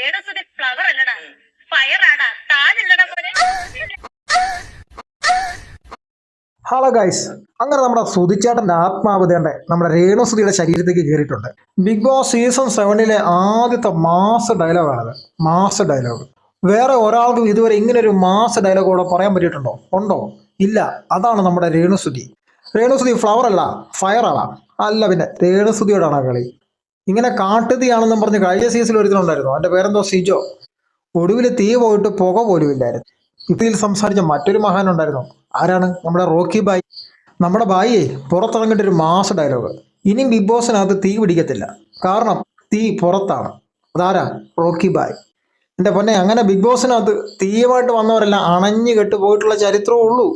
രേണുസുതി ഫ്ലവർ അല്ലടാ. ഫയറാടാ താഴല്ലടാ പോലെ ഹലോ ഗൈസ് അങ്ങനെ നമ്മുടെ സുതിച്ചേട്ടന്റെ ആത്മാവതേണ്ട നമ്മുടെ രേണുസുതിയുടെ ശരീരത്തേക്ക് കയറിയിട്ടുണ്ട്. ബിഗ് ബോസ് സീസൺ സെവനിലെ ആദ്യത്തെ മാസ് ഡയലോഗാണത് മാസ് ഡയലോഗ് വേറെ ഒരാൾക്കും ഇതുവരെ ഇങ്ങനെ ഒരു മാസ് ഡയലോഗ് കൂടെ പറയാൻ പറ്റിയിട്ടുണ്ടോ? ഉണ്ടോ? ഇല്ല. അതാണ് നമ്മുടെ രേണുസുതി. രേണുസുതി ഫ്ലവർ അല്ല ഫയർ അല്ല അല്ല പിന്നെ രേണുസുതിയോടാണ് കളി. ഇങ്ങനെ കാട്ടുതീയാണെന്നും പറഞ്ഞ് കഴിഞ്ഞ സീസണിൽ ഒരുത്തനുണ്ടായിരുന്നു. അവന്റെ പേരെന്തോ സിജോ. ഒടുവിൽ തീ പോയിട്ട് പുക പോലും ഇല്ലായിരുന്നു. ഇതിൽ സംസാരിച്ച മറ്റൊരു മഹാൻ ഉണ്ടായിരുന്നു. ആരാണ്? നമ്മുടെ റോക്കി ബായി. നമ്മുടെ ബായിയെ പുറത്തിറങ്ങിയിട്ട് ഒരു മാസ ഡയലോഗ് ഇനിയും ബിഗ് ബോസിനകത്ത് തീ പിടിക്കത്തില്ല. കാരണം തീ പുറത്താണ്. അതാരാ? റോക്കി ബായ്. എന്റെ പൊന്നെ അങ്ങനെ ബിഗ് ബോസിനകത്ത് തീയുമായിട്ട് വന്നവരെല്ലാം അണഞ്ഞു കെട്ട് പോയിട്ടുള്ള ചരിത്രമേ ഉള്ളൂ.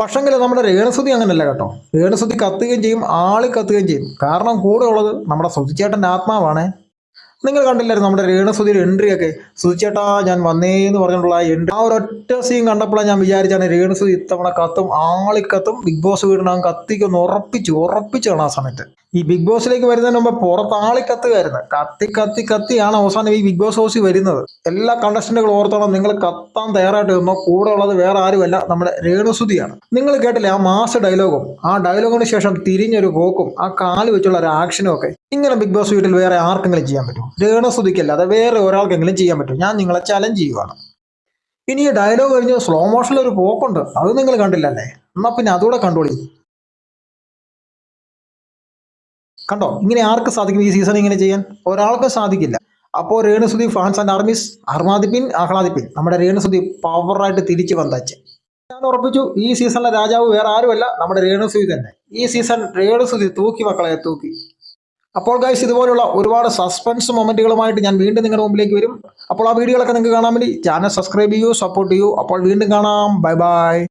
പക്ഷെങ്കിൽ നമ്മുടെ രേണുസുതി അങ്ങനെയല്ല കേട്ടോ. രേണുസുതി കത്തുകയും ചെയ്യും ആൾ കത്തുകയും ചെയ്യും. കാരണം കൂടെ ഉള്ളത് നമ്മുടെ സുതിച്ചേട്ടന്റെ ആത്മാവാണ്. നിങ്ങൾ കണ്ടില്ലായിരുന്നു നമ്മുടെ എൻട്രി ഒക്കെ? സുതിച്ചേട്ടാ ഞാൻ വന്നേ എന്ന് പറഞ്ഞിട്ടുള്ള എൻട്രി ആ ഒരു ഒറ്റ സീൻ കണ്ടപ്പോഴാണ് ഞാൻ വിചാരിച്ചാണ് രേണുസുതി ഇത്തവണ കത്തും ആളിക്കത്തും ബിഗ് ബോസ് വീടിനകം കത്തിക്കൊന്ന് ഉറപ്പിച്ചു ഉറപ്പിച്ചാണ് ആ സമയത്ത്. ഈ ബിഗ് ബോസിലേക്ക് വരുന്നതിന് മുമ്പ് പുറത്ത് ആളിക്കത്തുകയായിരുന്നു. കത്തി കത്തി കത്തിയാണ് അവസാനം ഈ ബിഗ് ബോസ് ഹൗസിൽ വരുന്നത്. എല്ലാ കണ്ടസ്റ്റന്റുകളും ഓർത്തോളം നിങ്ങൾ കത്താൻ തയ്യാറായിട്ട് നിന്നോ കൂടെ ഉള്ളത് വേറെ ആരുമല്ല നമ്മുടെ രേണുസുതിയാണ്. നിങ്ങൾ കേട്ടില്ലേ ആ മാസ് ഡയലോഗും ആ ഡയലോഗിന് ശേഷം തിരിഞ്ഞൊരു പോക്കും ആ കാൽ വെച്ചുള്ള ഒരു ആക്ഷനും ഒക്കെ. ഇങ്ങനെ ബിഗ് ബോസ് വീട്ടിൽ വേറെ ആർക്കെങ്കിലും ചെയ്യാൻ പറ്റും രേണുസുതിക്കല്ലാതെ വേറെ ഒരാൾക്കെങ്കിലും ചെയ്യാൻ പറ്റും ഞാൻ നിങ്ങളെ ചലഞ്ച് ചെയ്യുവാണ്. ഇനി ഈ ഡയലോഗ് കഴിഞ്ഞ് സ്ലോ മോഷനിൽ ഒരു പോക്കുണ്ട് അത് നിങ്ങൾ കണ്ടില്ലല്ലേ? എന്നാ പിന്നെ അതുകൂടെ കണ്ടോളി. കണ്ടോ? ഇങ്ങനെ ആർക്ക് സാധിക്കും ഈ സീസൺ ഇങ്ങനെ ചെയ്യാൻ? ഒരാൾക്കും സാധിക്കില്ല. അപ്പോൾ രേണുസുതി ഫാൻസ് ആൻഡ് ആർമീസ് അർമാദിപ്പിൻ ആഹ്ലാദിപ്പിൻ. നമ്മുടെ രേണുസുതി പവറായിട്ട് തിരിച്ചു വന്നച്ച് ഞാൻ ഉറപ്പിച്ചു ഈ സീസണിലെ രാജാവ് വേറെ ആരുമല്ല നമ്മുടെ രേണുസുദി തന്നെ. ഈ സീസൺ രേണുസുദി തൂക്കി മക്കളെ തൂക്കി. അപ്പോൾ ഗൈസ് ഇതുപോലുള്ള ഒരുപാട് സസ്പെൻസ് മൊമെന്റുകളുമായിട്ട് ഞാൻ വീണ്ടും നിങ്ങളുടെ മുമ്പിലേക്ക് വരും. അപ്പോൾ ആ വീഡിയോകളൊക്കെ നിങ്ങൾക്ക് കാണാൻ വേണ്ടി ചാനൽ സബ്സ്ക്രൈബ് ചെയ്യൂ സപ്പോർട്ട് ചെയ്യൂ. അപ്പോൾ വീണ്ടും കാണാം. Bye bye